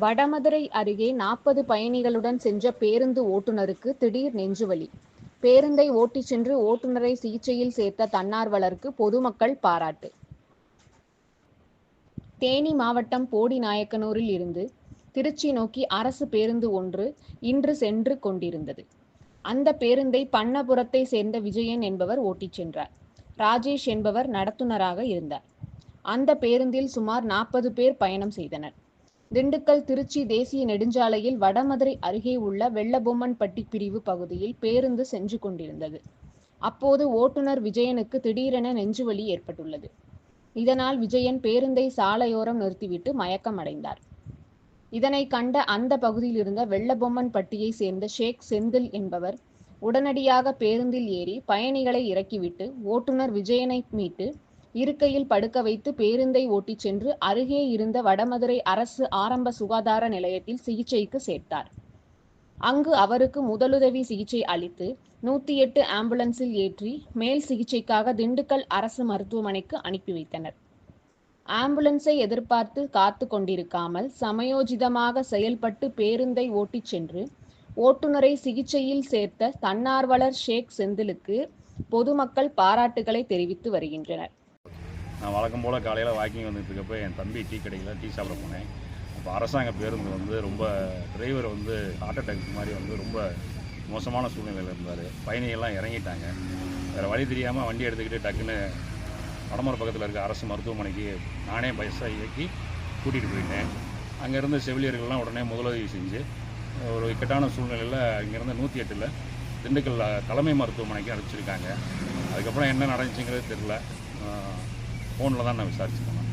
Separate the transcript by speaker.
Speaker 1: வடமதுரை அருகே நாற்பது பயணிகளுடன் சென்ற பேருந்து ஓட்டுநருக்கு திடீர் நெஞ்சுவலி. பேருந்தை ஓட்டிச் சென்று ஓட்டுநரை சிகிச்சையில் சேர்த்த தன்னார்வலருக்கு பொதுமக்கள் பாராட்டு. தேனி மாவட்டம் போடிநாயக்கனூரில் இருந்து திருச்சி நோக்கி அரசு பேருந்து ஒன்று இன்று சென்று கொண்டிருந்தது. அந்த பேருந்தை பண்ணபுரத்தை சேர்ந்த விஜயன் என்பவர் ஓட்டிச் சென்றார். ராஜேஷ் என்பவர் நடத்துனராக இருந்தார். அந்த பேருந்தில் சுமார் நாற்பது பேர் பயணம் செய்தனர். திண்டுக்கல் திருச்சி தேசிய நெடுஞ்சாலையில் வடமதுரை அருகே உள்ள வெள்ளபொம்மன்பட்டி பிரிவு பகுதியில் பேருந்து சென்று கொண்டிருந்தது. அப்போது ஓட்டுநர் விஜயனுக்கு திடீரென நெஞ்சுவலி ஏற்பட்டுள்ளது. இதனால் விஜயன் பேருந்தை சாலையோரம் நிறுத்திவிட்டு மயக்கம் அடைந்தார் இதனை கண்ட அந்த பகுதியில் இருந்த வெள்ளபொம்மன் பட்டியை சேர்ந்த ஷேக் செந்தில் என்பவர் உடனடியாக பேருந்தில் ஏறி பயணிகளை இறக்கிவிட்டு ஓட்டுநர் விஜயனை மீட்டு இருக்கையில் படுக்க வைத்து பேருந்தை ஓட்டிச் சென்று அருகே இருந்த வடமதுரை அரசு ஆரம்ப சுகாதார நிலையத்தில் சிகிச்சைக்கு சேர்த்தார். அங்கு அவருக்கு முதலுதவி சிகிச்சை அளித்து நூத்தி எட்டு ஆம்புலன்ஸில் ஏற்றி மேல் சிகிச்சைக்காக திண்டுக்கல் அரசு மருத்துவமனைக்கு அனுப்பி வைத்தனர். ஆம்புலன்ஸை எதிர்பார்த்து காத்து கொண்டிருக்காமல் சமயோஜிதமாக செயல்பட்டு பேருந்தை ஓட்டிச் சென்று ஓட்டுநரை சிகிச்சையில் சேர்த்த தன்னார்வலர் ஷேக் செந்திலுக்கு பொதுமக்கள் பாராட்டுகளை தெரிவித்து வருகின்றனர்.
Speaker 2: நான் வழக்கம் போல் காலையில் வாக்கிங் வந்துட்டுருக்கப்போ என் தம்பி டீ கடையில் டீ சாப்பிட போனேன். அப்போ அரசாங்க பேருந்து வந்து ரொம்ப டிரைவர் வந்து ஹார்ட் அட்டாக் மாதிரி வந்து ரொம்ப மோசமான சூழ்நிலையில் இருந்தார். பயணிகள்லாம் இறங்கிட்டாங்க. வேறு வழி தெரியாமல் வண்டி எடுத்துக்கிட்டு டக்குன்னு வடமர பக்கத்தில் இருக்க அரசு மருத்துவமனைக்கு நானே பைசா இயக்கி கூட்டிகிட்டு போயிட்டேன். அங்கேருந்து செவிலியர்கள்லாம் உடனே முதலுதவி செஞ்சு ஒரு இக்கட்டான சூழ்நிலையில் இங்கேருந்து நூற்றி எட்டில் திண்டுக்கல் தலைமை மருத்துவமனைக்கு அனுப்பிச்சிருக்காங்க. அதுக்கப்புறம் என்ன நடந்துச்சுங்கிறது தெரில ஃபோனில் தான் நான் விசாரிச்சுக்கணும்.